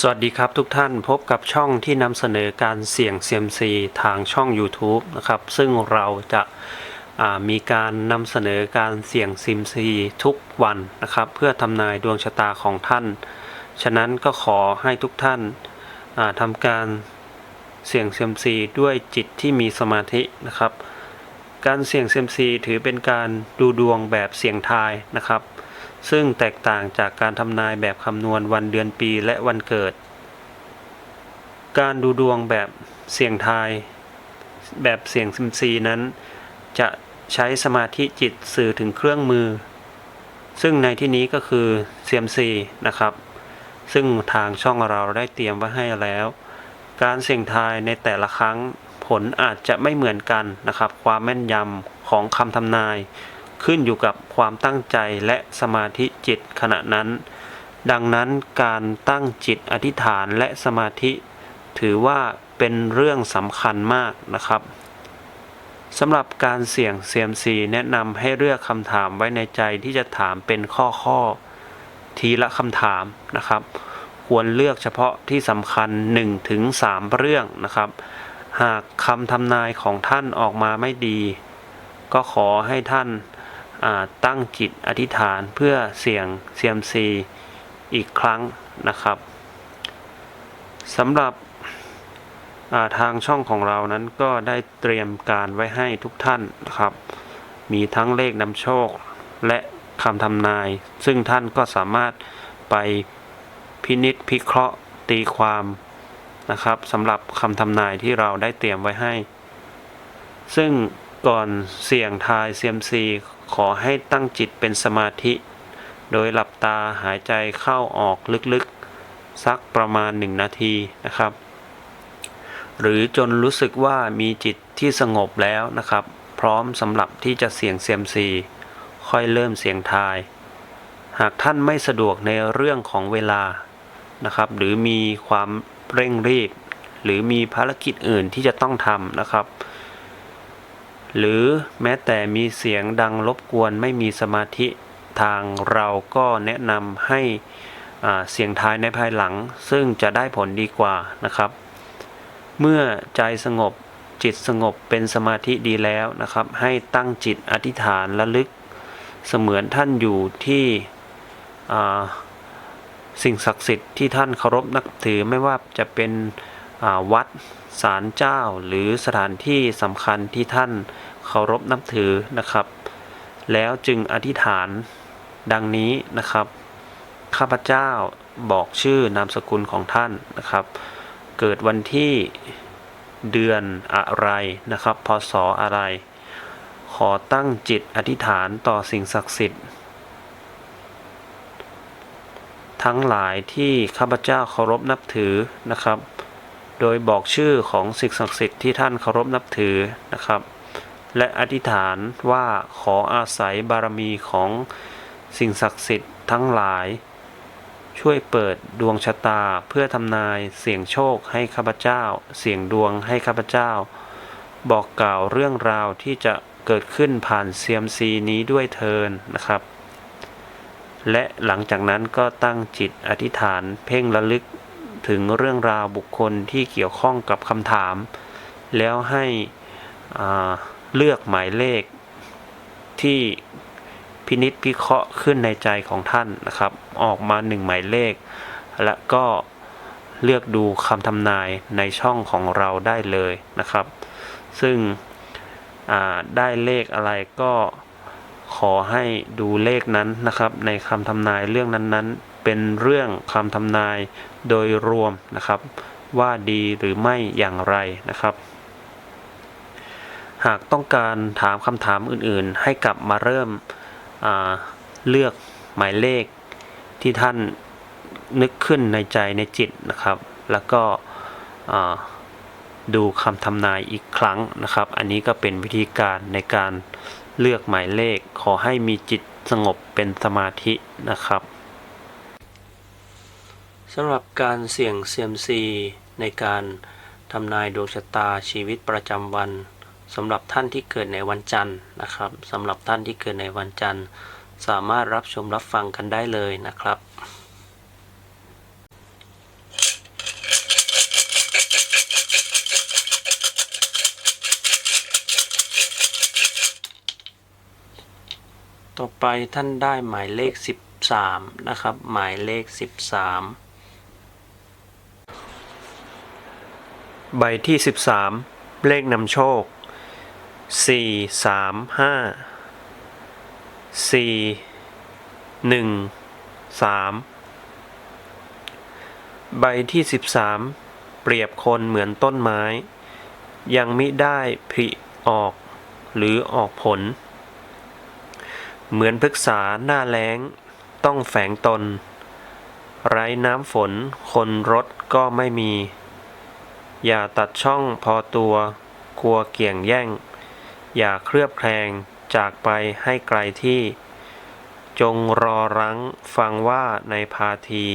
สวัสดีครับทุกท่านพบกับช่องที่นำเสนอการเสี่ยงเซียมซีทางช่อง YouTube นะครับ ซึ่งเราจะามีการนำเสนอการเสี่ยงเซียมซีทุกวันนะครับ เพื่อทำนายดวงชะตาของท่าน ฉะนั้นก็ขอให้ทุกท่านาทำการเสี่ยงเซียมซีด้วยจิตที่มีสมาธินะครับ การเสี่ยงเซียมซีถือเป็นการดูดวงแบบเสี่ยงทายนะครับ ซึ่งแตกต่างจากการทำนายแบบคำนวณวันเดือนปีและวันเกิด การดูดวงแบบเสี่ยงทาย แบบเสี่ยงซิมซีนั้น จะใช้สมาธิจิตสื่อถึงเครื่องมือ ซึ่งในที่นี้ก็คือเซียมซีนะครับ ซึ่งทางช่องเราได้เตรียมไว้ให้แล้ว การเสี่ยงทายในแต่ละครั้งผลอาจจะไม่เหมือนกันนะครับ ความแม่นยำของคำทำนาย ขึ้นอยู่กับความตั้งใจและสมาธิจิตขณะนั้น ดังนั้นการตั้งจิตอธิษฐานและสมาธิ ถือว่าเป็นเรื่องสำคัญมากนะครับสำหรับการเสี่ยงเซียมซีแนะนำให้เลือกคำถามไว้ในใจที่จะถามเป็นข้อข้อๆทีละคำถามนะครับ ควรเลือกเฉพาะที่สำคัญ 1-3เรื่องนะครับ หากคำทำนายของท่านออกมาไม่ดี ก็ขอให้ท่าน ตั้งจิตอธิษฐานเพื่อเสี่ยงเซียมซีอีกครั้งนะครับสำหรับาทางช่องของเรานั้นก็ได้เตรียมการไว้ให้ทุกท่านนะครับ มีทั้งเลขนำโชคและคำทำนาย ซึ่งท่านก็สามารถไปพินิษพิเคราะห์ตีความนะครับสำหรับคำทำนายที่เราได้เตรียมไว้ให้ ซึ่งก่อนเสี่ยงทายเซียมซี ขอให้ตั้งจิตเป็นสมาธิ โดยหลับตาหายใจเข้าออกลึกๆ สักประมาณ 1 นาทีนะครับ หรือจนรู้สึกว่ามีจิตที่สงบแล้วนะครับ พร้อมสำหรับที่จะเสี่ยงเซียมซีค่อยเริ่มเสียงทาย หากท่านไม่สะดวกในเรื่องของเวลานะครับ หรือมีความเร่งรีบ หรือมีภารกิจอื่นที่จะต้องทำนะครับ หรือแม้แต่มีเสียงดังรบกวนไม่มีสมาธิทางเราก็แนะนำให้เสียงท้ายในภายหลัง ซึ่งจะได้ผลดีกว่านะครับ เมื่อใจสงบจิตสงบเป็นสมาธิดีแล้วนะครับ ให้ตั้งจิตอธิษฐานระลึก เสมือนท่านอยู่ที่สิ่งศักดิ์สิทธิ์ที่ท่านเคารพนับถือไม่ว่าจะเป็น วัดศาลเจ้า หรือสถานที่สำคัญที่ท่านเคารพนับถือนะครับ แล้วจึงอธิษฐานดังนี้นะครับ ข้าพเจ้าบอกชื่อนามสกุลของท่านนะครับ เกิดวันที่เดือนอะไรนะครับ พศอะไร ขอตั้งจิตอธิษฐานต่อสิ่งศักดิ์สิทธิ์ ทั้งหลายที่ข้าพเจ้าเคารพนับถือนะครับ โดยบอกชื่อของสิ่งศักดิ์สิทธิ์ที่ท่านเคารพนับถือนะครับ และอธิษฐานว่าขออาศัยบารมีของสิ่งศักดิ์สิทธิ์ทั้งหลาย ช่วยเปิดดวงชะตาเพื่อทำนายเสี่ยงโชคให้ข้าพเจ้า เสี่ยงดวงให้ข้าพเจ้า บอกกล่าวเรื่องราวที่จะเกิดขึ้นผ่านเซียมซีนี้ด้วยเทินนะครับ และหลังจากนั้นก็ตั้งจิตอธิษฐานเพ่งระลึก ถึงเรื่องราวบุคคลที่เกี่ยวข้องกับคำถาม แล้วให้เลือกหมายเลขที่พินิษพิเคราะห์ขึ้นในใจของท่านนะครับ ออกมาหนึ่งหมายเลข และก็เลือกดูคำทำนายในช่องของเราได้เลยนะครับ ซึ่งได้เลขอะไรก็ขอให้ดูเลขนั้นนะครับ ในคำทำนายเรื่องนั้นๆ เป็นเรื่องคำทำนายโดยรวมนะครับ ว่าดีหรือไม่อย่างไรนะครับ หากต้องการถามคำถามอื่นๆ ให้กลับมาเริ่มเลือกหมายเลขที่ท่านนึกขึ้นในใจในจิตนะครับ แล้วก็ดูคำทำนายอีกครั้งนะครับ อันนี้ก็เป็นวิธีการในการเลือกหมายเลข ขอให้มีจิตสงบเป็นสมาธินะครับ สำหรับการเสี่ยงเซียมซีในการทำนายดวงชะตาชีวิตประจำวันสำหรับท่านที่เกิดในวันจันทร์นะครับสำหรับท่านที่เกิดในวันจันทร์ สามารถรับชมรับฟังกันได้เลยนะครับต่อไปท่านได้หมายเลข 13 นะครับ หมายเลข 13 ใบที่ 13 เลขนำโชค 4 3 5 4 1 3 ใบที่ 13 เปรียบคนเหมือนต้นไม้ ยังมิได้ผลิออกหรือออกผล เหมือนพฤกษาหน้าแล้งต้องแฝงตน ไร้น้ำฝนคนรถก็ไม่มี อย่าตัดช่องพอตัว กลัวเกี่ยงแย่ง อย่าเคลือบแคลงจากไปให้ไกลที่ จงรอรั้งฟังว่าในพาที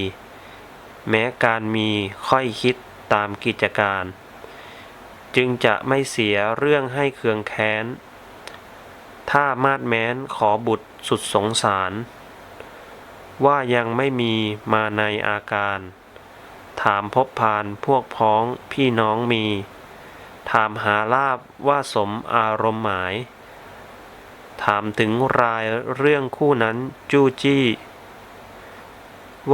แม้การมีค่อยคิดตามกิจการ จึงจะไม่เสียเรื่องให้เคืองแค้น ถ้ามาดแม้นขอบุตรสุดสงสาร ว่ายังไม่มีมาในอาการ ถามพบพานพวกพ้องพี่น้องมี ถามหาลาบว่าสมอารมณ์หมาย ถามถึงรายเรื่องคู่นั้นจู้จี้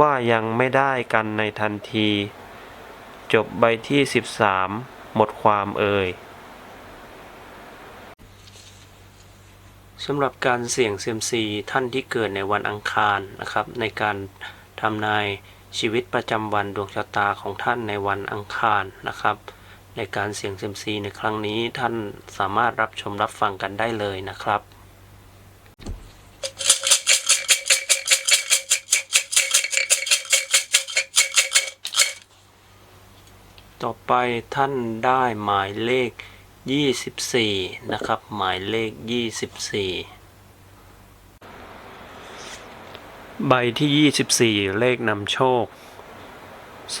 ว่ายังไม่ได้กันในทันที จบใบที่ 13 หมดความเอ่ยสำหรับการเสี่ยงเซียมซีท่านที่เกิดในวันอังคารนะครับ ในการทำนาย ชีวิตประจำวันดวงชะตาของท่านในวันอังคารนะครับ ในการเสี่ยงเซมซีในครั้งนี้ท่านสามารถรับชมรับฟังกันได้เลยนะครับต่อไปท่านได้หมายเลข 24 นะครับ หมายเลข 24 ใบที่24เลขนำโชค3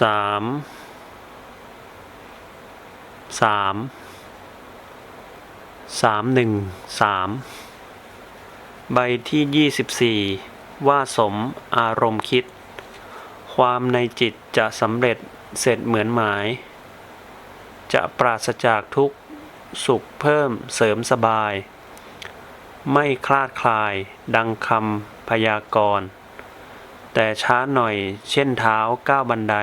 3 3 1 3ใบที่24ว่าสมอารมณ์คิด ความในจิตจะสำเร็จเสร็จเหมือนหมาย จะปราศจากทุกสุขเพิ่มเสริมสบาย ไม่คลาดคลายดังคำพยากรณ์ แต่ช้าหน่อย เช่นเท้าก้าวบันได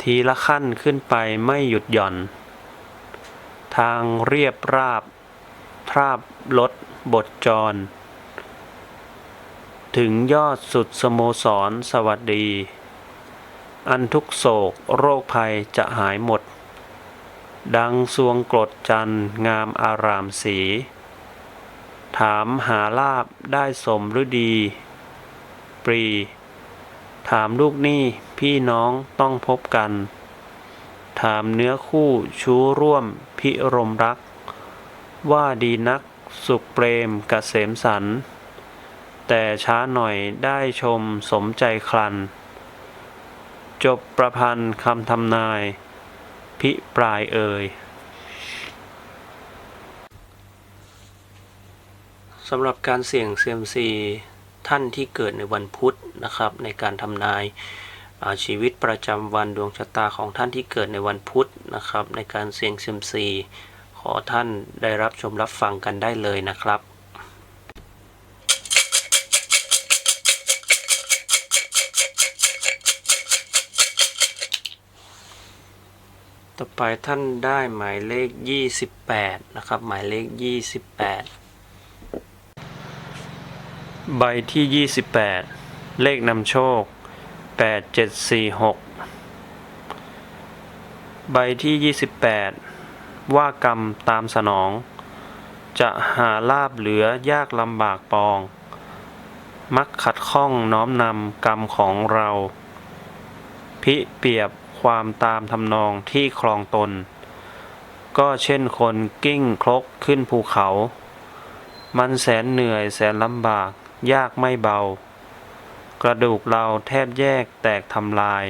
ทีละขั้นขึ้นไปไม่หยุดหย่อน ทางเรียบราบทราบลดบทจร ถึงยอดสุดสโมสรสวัสดี อันทุกโศกโรคภัยจะหายหมด ดังสวงกรดจันงามอารามสี ถามหาลาบได้สมหรือดี ปรี ถามลูกหนี้พี่น้องต้องพบกัน ถามเนื้อคู่ชู้ร่วมพิรมรัก ว่าดีนักสุขเปรมกเกษมสัน แต่ช้าหน่อยได้ชมสมใจครัน จบประพันธ์คำทำนาย พิปรายเอ่ยสำหรับการเสี่ยงเซียมซี ท่านที่เกิดในวันพุธนะครับ ในการทำนายาชีวิตประจำวันดวงชะตาของท่านที่เกิดในวันพุธนะครับ ในการเสี่ยงเซียมซีขอท่านได้รับชมรับฟังกันได้เลยนะครับต่อไปท่านได้หมายเลข 28 นะครับ หมายเลข 28 ใบที่ 28 เลขนำโชค 8746 ใบที่ 28 ว่ากรรมตามสนอง จะหาลาบเหลือยากลำบากปอง มักขัดข้องน้อมนำกรรมของเรา พิเปรียบความตามทำนองที่คลองตน ก็เช่นคนกิ้งคลกขึ้นภูเขามันแสนเหนื่อยแสนลำบาก ยากไม่เบา กระดูกเราแทบแยกแตกทำลาย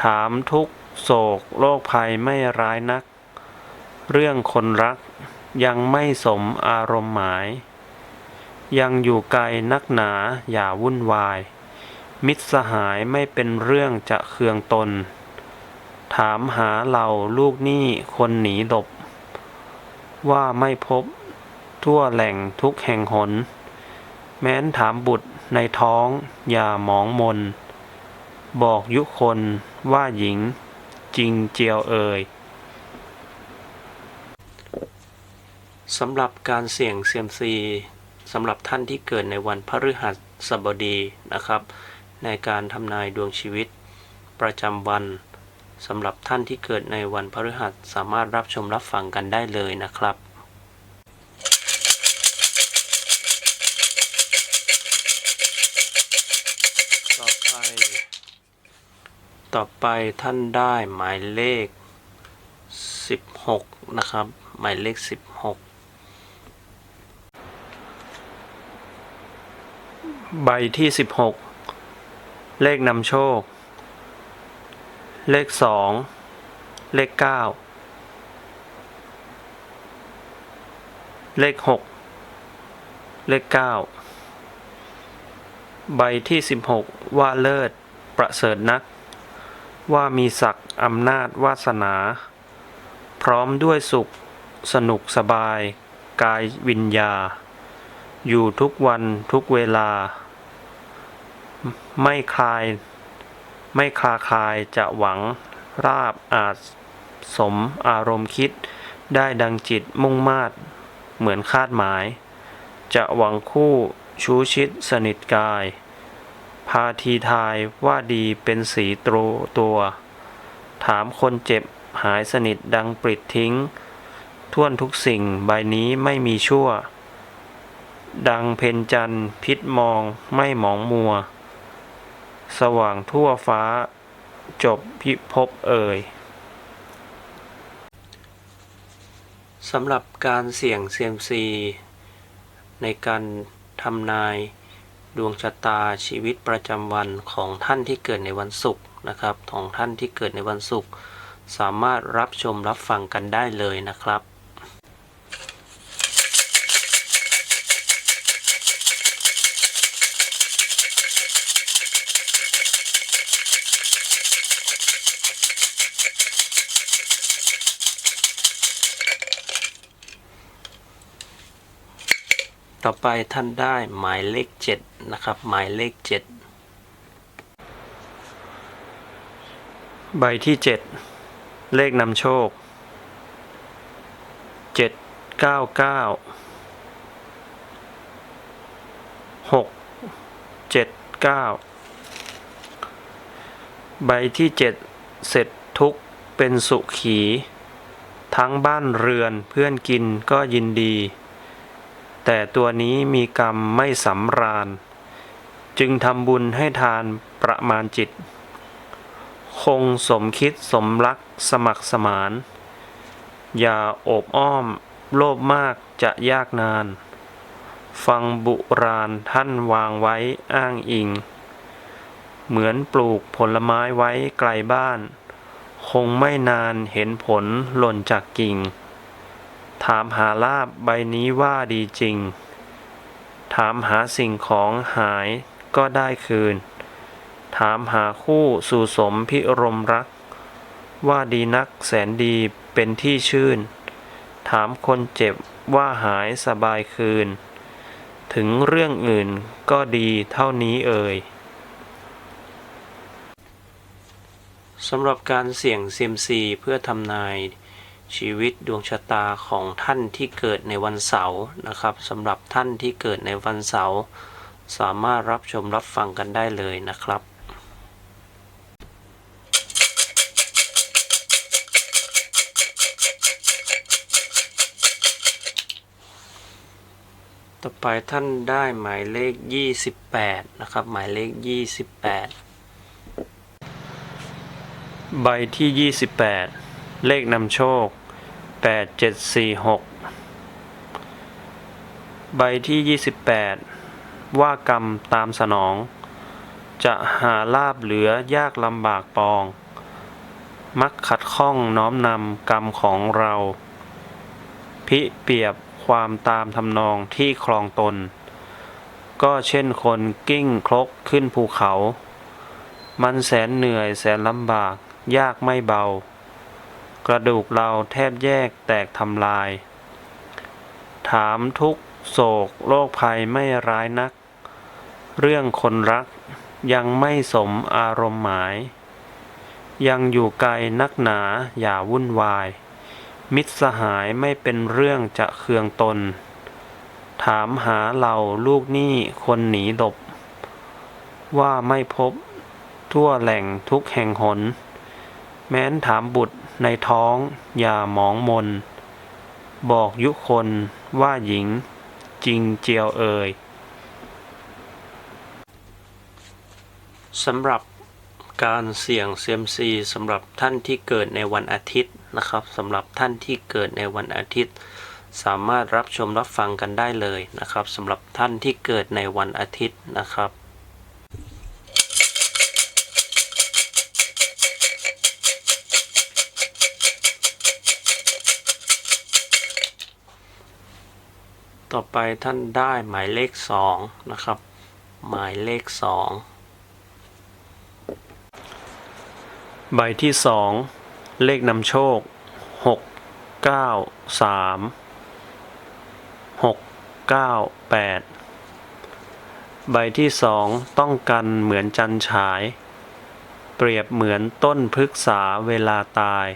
ถามทุกโศกโรคภัยไม่ร้ายนัก เรื่องคนรักยังไม่สมอารมณ์หมาย ยังอยู่ไกลนักหนาอย่าวุ่นวาย มิตรสหายไม่เป็นเรื่องจะเคืองตน ถามหาเหล่าลูกหนี้คนหนีหลบ ว่าไม่พบทั่วแหล่งทุกแห่งหน แม้นถามบุตรในท้อง อย่าหมองมน บอกยุคนว่าหญิง จริงเจียวเอ่ยสำหรับการเสี่ยงเซียมซีสำหรับท่านที่เกิดในวันพฤหัสบดีนะครับ ในการทำนายดวงชีวิต ประจำวันสำหรับท่านที่เกิดในวันพฤหัสสามารถรับชมรับฟังกันได้เลยนะครับ ต่อไป ต่อไปท่านได้หมายเลข 16 นะครับ หมายเลข 16 ใบที่ 16 เลขนำโชค เลข 2 เลข 9 เลข 6 เลข 9 ใบที่ 16 ว่าเลิศประเสริฐนัก ว่ามีศักดิ์อำนาจวาสนา พร้อมด้วยสุข สนุกสบาย กายวิญญา อยู่ทุกวันทุกเวลา ไม่คลาย ไม่คลาคลายจะหวังราบอาจสมอารมณ์คิดได้ดังจิตมุ่งมาดเหมือนคาดหมาย จะหวังคู่ชูชิดสนิทกาย พาทีทายว่าดีเป็นสีตรูตัว ถามคนเจ็บหายสนิทดังปลิดทิ้ง ท่วนทุกสิ่งใบนี้ไม่มีชั่ว ดังเพนจันทร์พิษมองไม่หมองมัว สว่างทั่วฟ้า จบพิภพเอ่ยสำหรับการเสี่ยงเซียมซี ในการทำนาย ดวงชะตาชีวิตประจำวันของท่านที่เกิดในวันศุกร์นะครับของท่านที่เกิดในวันศุกร์สามารถรับชมรับฟังกันได้เลยนะครับ ต่อไปท่านได้หมายเลขเจ็ดนะครับ หมายเลขเจ็ดใบที่เจ็ดเลขนำโชคเจ็ดเก้าเก้าหกเจ็ดเก้าใบที่เจ็ดเสร็จทุกเป็นสุขี ทั้งบ้านเรือนเพื่อนกินก็ยินดี แต่ตัวนี้มีกรรมไม่สำราญ จึงทำบุญให้ทานประมาณจิต คงสมคิดสมรักสมัครสมาน อย่าโอบอ้อม โลภมากจะยากนาน ฟังบุราณท่านวางไว้อ้างอิง เหมือนปลูกผลไม้ไว้ไกลบ้าน คงไม่นานเห็นผลหล่นจากกิ่ง ถามหาลาบใบนี้ว่าดีจริง ถามหาสิ่งของหายก็ได้คืน ถามหาคู่สู่สมพิรมรัก ว่าดีนักแสนดีเป็นที่ชื่น ถามคนเจ็บว่าหายสบายคืน ถึงเรื่องอื่นก็ดีเท่านี้เอ่ยสำหรับการเสี่ยงเซียมซีเพื่อทำนาย ชีวิตดวงชะตาของท่านที่เกิดในวันเสาร์นะครับสำหรับท่านที่เกิดในวันเสาร์สามารถรับชมรับฟังกันได้เลยนะครับต่อไปท่านได้หมายเลข 28 นะครับ หมายเลข 28 ใบที่ 28 เลขนำโชค 8746 ใบที่ 28 ว่ากรรมตามสนอง จะหาลาบเหลือยากลำบากปอง มักขัดข้องน้อมนำกรรมของเรา พิเปรียบความตามทำนองที่คลองตน ก็เช่นคนกิ้งคลกขึ้นภูเขา มันแสนเหนื่อยแสนลำบากยากไม่เบา กระดูกเราแทบแยกแตกทำลาย ถามทุกโศกโรคภัยไม่ร้ายนัก เรื่องคนรักยังไม่สมอารมณ์หมาย ยังอยู่ไกลนักหนาอย่าวุ่นวาย มิตรสหายไม่เป็นเรื่องจะเคืองตน ถามหาเราลูกหนี้คนหนีหลบ ว่าไม่พบทั่วแหล่งทุกแห่งหน แม้นถามบุตร ในท้องอย่าหมองมน บอกยุคนว่าหญิง จริงเจียวเอ่ยสำหรับการเสี่ยงเซียมซีสำหรับท่านที่เกิดในวันอาทิตย์นะครับสำหรับท่านที่เกิดในวันอาทิตย์ สามารถรับชมรับฟังกันได้เลยนะครับสำหรับท่านที่เกิดในวันอาทิตย์นะครับ ต่อไปท่านได้หมายเลขสองนะครับ หมายเลขสองใบที่สองเลขนำโชคหกเก้าสามหกเก้าแปดใบที่สองต้องกันเหมือนจันฉาย เปรียบเหมือนต้นพฤกษาเวลาตาย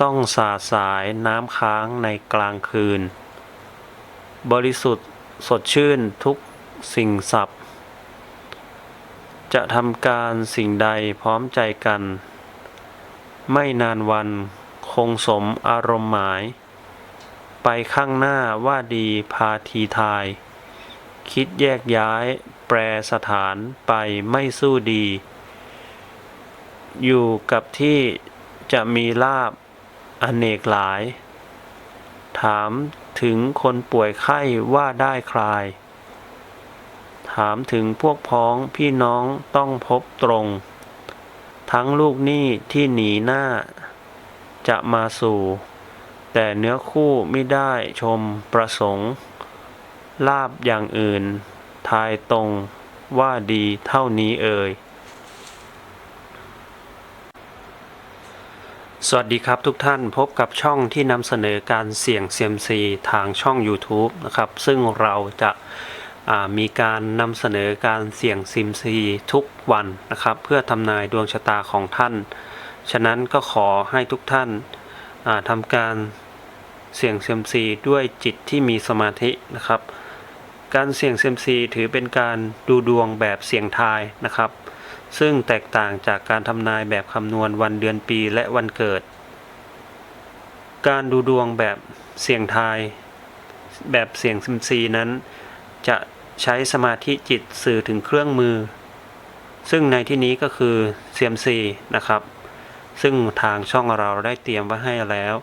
ต้องสาสายน้ำค้างในกลางคืน บริสุทธิ์สดชื่นทุกสิ่งสับจะทำการสิ่งใดพร้อมใจกัน ไม่นานวันคงสมอารมณ์หมาย ไปข้างหน้าว่าดีพาทีทาย คิดแยกย้ายแปรสถานไปไม่สู้ดี อยู่กับที่จะมีลาบอเนกหลาย ถาม ถึงคนป่วยไข้ว่าได้คลาย ถามถึงพวกพ้องพี่น้องต้องพบตรง ทั้งลูกหนี้ที่หนีหน้า จะมาสู่ แต่เนื้อคู่ไม่ได้ชมประสงค์ ลาบอย่างอื่น ทายตรงว่าดีเท่านี้เอ่ย สวัสดีครับทุกท่านพบกับช่องที่นำเสนอการเสี่ยงเซียมซีทางช่อง YouTube นะครับ ซึ่งเราจะามีการนำเสนอการเสี่ยงเซียมซีทุกวันนะครับ เพื่อทำนายดวงชะตาของท่าน ฉะนั้นก็ขอให้ทุกท่านาทำการเสี่ยงเซียมซีด้วยจิตที่มีสมาธินะครับ การเสี่ยงเซียมซีถือเป็นการดูดวงแบบเสี่ยงทายนะครับ ซึ่งแตกต่างจากการทำนายแบบคำนวณวันเดือนปีและวันเกิด การดูดวงแบบเสี่ยงทาย แบบเสี่ยงซิมซีนั้น จะใช้สมาธิจิตสื่อถึงเครื่องมือ ซึ่งในที่นี้ก็คือเซียมซีนะครับ ซึ่งทางช่องเราได้เตรียมไว้ให้แล้ว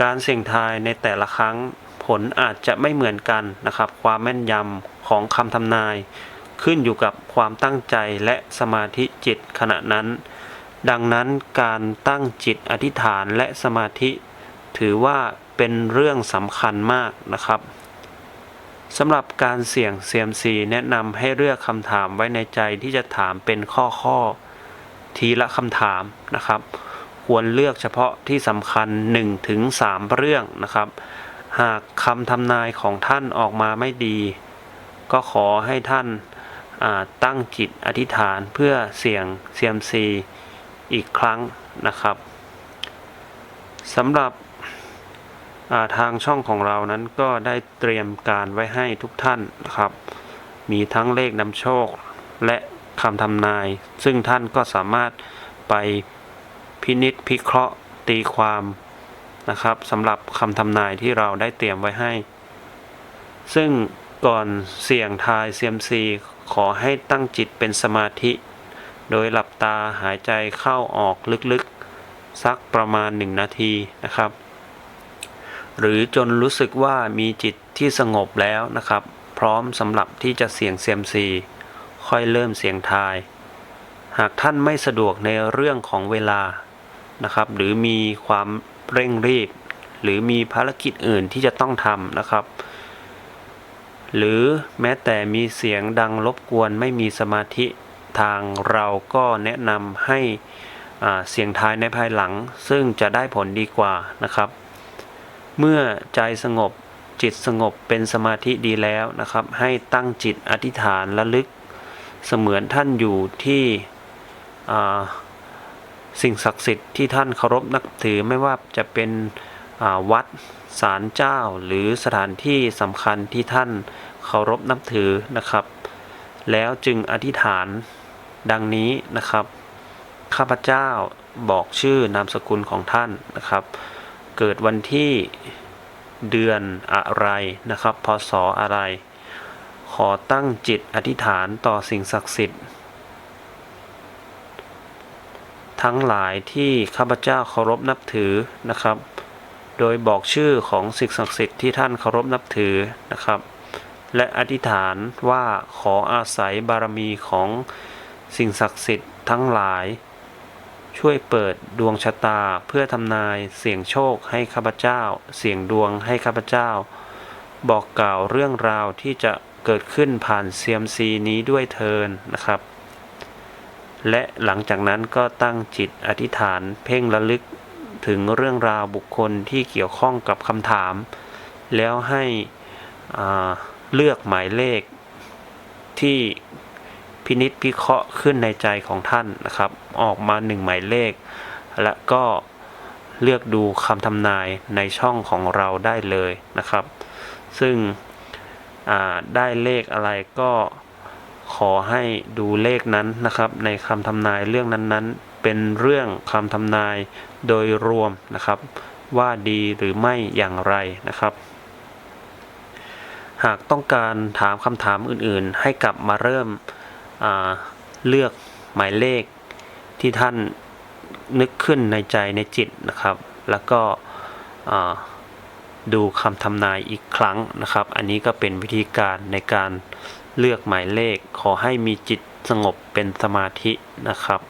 การเสี่ยงทายในแต่ละครั้งผลอาจจะไม่เหมือนกันนะครับ ความแม่นยำของคำทำนาย ขึ้นอยู่กับความตั้งใจและสมาธิจิตขณะนั้น ดังนั้นการตั้งจิตอธิษฐานและสมาธิ ถือว่าเป็นเรื่องสำคัญมากนะครับสำหรับการเสี่ยงเซียมซีแนะนำให้เลือกคำถามไว้ในใจที่จะถามเป็นข้อข้อๆทีละคำถามนะครับ ควรเลือกเฉพาะที่สำคัญ 1-3เรื่องนะครับ หากคำทำนายของท่านออกมาไม่ดี ก็ขอให้ท่าน ตั้งจิตอธิษฐานเพื่อเสี่ยงเซียมซีอีกครั้งนะครับสำหรับาทางช่องของเรานั้นก็ได้เตรียมการไว้ให้ทุกท่านนะครับ มีทั้งเลขนำโชคและคำทำนาย ซึ่งท่านก็สามารถไปพินิษพิเคราะห์ตีความนะครับสำหรับคำทำนายที่เราได้เตรียมไว้ให้ ซึ่งก่อนเสี่ยงทายเซียมซี ขอให้ตั้งจิตเป็นสมาธิ โดยหลับตาหายใจเข้าออกลึกๆ สักประมาณ 1 นาทีนะครับ หรือจนรู้สึกว่ามีจิตที่สงบแล้วนะครับ พร้อมสำหรับที่จะเสี่ยงเซียมซีค่อยเริ่มเสี่ยงทาย หากท่านไม่สะดวกในเรื่องของเวลานะครับ หรือมีความเร่งรีบ หรือมีภารกิจอื่นที่จะต้องทำนะครับ หรือแม้แต่มีเสียงดังรบกวนไม่มีสมาธิทางเราก็แนะนำให้เสียงทายในภายหลัง ซึ่งจะได้ผลดีกว่านะครับ เมื่อใจสงบจิตสงบเป็นสมาธิดีแล้วนะครับ ให้ตั้งจิตอธิษฐานระลึก เสมือนท่านอยู่ที่สิ่งศักดิ์สิทธิ์ที่ท่านเคารพนับถือไม่ว่าจะเป็น วัดศาลเจ้า หรือสถานที่สำคัญที่ท่านเคารพนับถือนะครับ แล้วจึงอธิษฐานดังนี้นะครับ ข้าพเจ้าบอกชื่อนามสกุลของท่านนะครับ เกิดวันที่เดือนอะไรนะครับ พศอะไร ขอตั้งจิตอธิษฐานต่อสิ่งศักดิ์สิทธิ์ ทั้งหลายที่ข้าพเจ้าเคารพนับถือนะครับ โดยบอกชื่อของสิ่งศักดิ์สิทธิ์ที่ท่านเคารพนับถือนะครับ และอธิษฐานว่าขออาศัยบารมีของสิ่งศักดิ์สิทธิ์ทั้งหลาย ช่วยเปิดดวงชะตาเพื่อทำนายเสี่ยงโชคให้ข้าพเจ้า เสี่ยงดวงให้ข้าพเจ้า บอกกล่าวเรื่องราวที่จะเกิดขึ้นผ่านเซียมซีนี้ด้วยเทินนะครับ และหลังจากนั้นก็ตั้งจิตอธิษฐานเพ่งระลึก ถึงเรื่องราวบุคคลที่เกี่ยวข้องกับคำถาม แล้วให้เลือกหมายเลขที่พินิษพิเคราะห์ขึ้นในใจของท่านนะครับ ออกมาหนึ่งหมายเลข และก็เลือกดูคำทำนายในช่องของเราได้เลยนะครับ ซึ่งได้เลขอะไรก็ขอให้ดูเลขนั้นนะครับ ในคำทำนายเรื่องนั้นๆ เป็นเรื่องคำทำนายโดยรวมนะครับ ว่าดีหรือไม่อย่างไรนะครับ หากต้องการถามคำถามอื่นๆ ให้กลับมาเริ่มเลือกหมายเลขที่ท่านนึกขึ้นในใจในจิตนะครับ แล้วก็ดูคำทำนายอีกครั้งนะครับ อันนี้ก็เป็นวิธีการในการเลือกหมายเลข ขอให้มีจิตสงบเป็นสมาธินะครับ